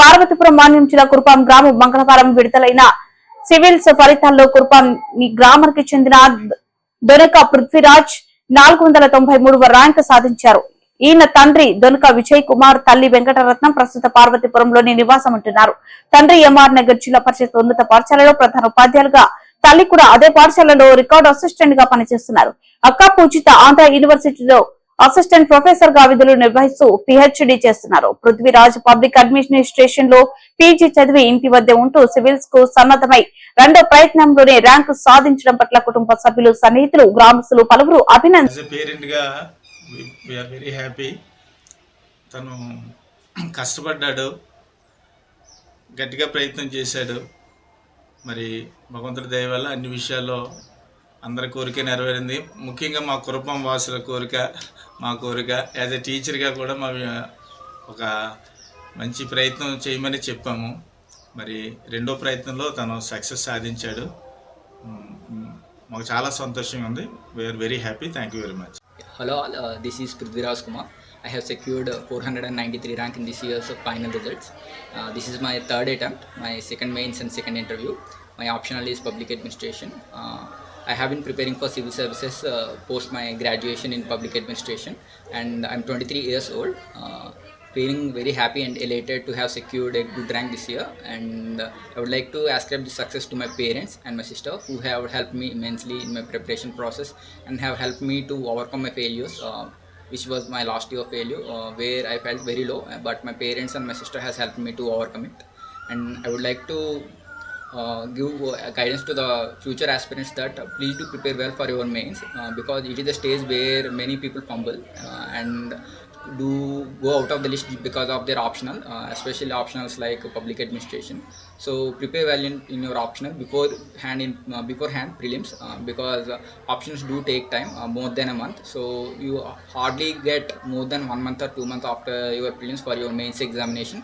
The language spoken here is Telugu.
పార్వతీపురం మాన్యం జిల్లా కురుపాం గ్రామం మంగళవారం విడుదలైన సివిల్స్ ఫలితాల్లో కురుపాం గ్రామానికి చెందిన దొనక పృథ్వీరాజ్ నాలుగు వందల తొంభై మూడు ర్యాంక్ సాధించారు. ఈయన తండ్రి దొనక విజయ్ కుమార్ తల్లి వెంకటరత్నం ప్రస్తుత పార్వతీపురంలోని నివాసం ఉంటున్నారు. తండ్రి ఎంఆర్ నగర్ జిల్లా పరిషత్ ఉన్నత పాఠశాలలో ప్రధాన ఉపాధ్యాయులుగా తల్లి కూడా అదే పాఠశాలలో రికార్డు అసిస్టెంట్గా పనిచేస్తున్నారు. అక్క పూజిత ఆంధ్ర యూనివర్సిటీలో అసిస్టెంట్ ప్రొఫెసర్గా విధులు నిర్వహిస్తూ పిహెచ్డి చేస్తున్నారు. పృథ్వీరాజ్ పబ్లిక్ అడ్మినిస్ట్రేషన్లో పీజీ చదివి ఇంటి వద్దే ఉంటూ సివిల్స్కు సన్నద్దమై రెండో ప్రయత్నంలోనే ర్యాంకు సాధించడం పట్ల కుటుంబ సభ్యులు సన్నిహితులు గ్రామస్తులు పలువురు అభినందన తను కష్టపడ్డాడు. గట్టిగా ప్రయత్నం చేశాడు. మరి భగవంతుడి దయ వల్ల అన్ని విషయాల్లో అందరి కోరిక నెరవేరింది. ముఖ్యంగా మా కురపం వాసుల కోరిక మా కోరిక యాజ్ ఎ టీచర్గా కూడా మా ఒక మంచి ప్రయత్నం చేయమని చెప్పాము. మరి రెండో ప్రయత్నంలో తను సక్సెస్ సాధించాడు. మాకు చాలా సంతోషంగా ఉంది. We are very happy thank you very much hello this is Prithviraj Kumar I have secured four hundred and ninety three rank in this year's final results this is my third attempt my second mains and second interview my optional is public administration I have been preparing for civil services uh, post my graduation in public administration, and I'm 23 years old. Uh, feeling very happy and elated to have secured a good rank this year and uh, i would like to ascribe this success to my parents and my sister who have helped me immensely in my preparation process and have helped me to overcome my failures uh, which was my last year failure uh, where i felt very low but my parents and my sister has helped me to overcome it and i would like to uh, give uh, guidance to the future aspirants that uh, please do prepare well for your mains uh, because it is a stage where many people fumble and do go out of the list because of their optional especially optionals like public administration. So prepare well in, in your optional before hand in beforehand prelims because options do take time more than a month. So you hardly get more than one month or two months after your prelims for your mains examination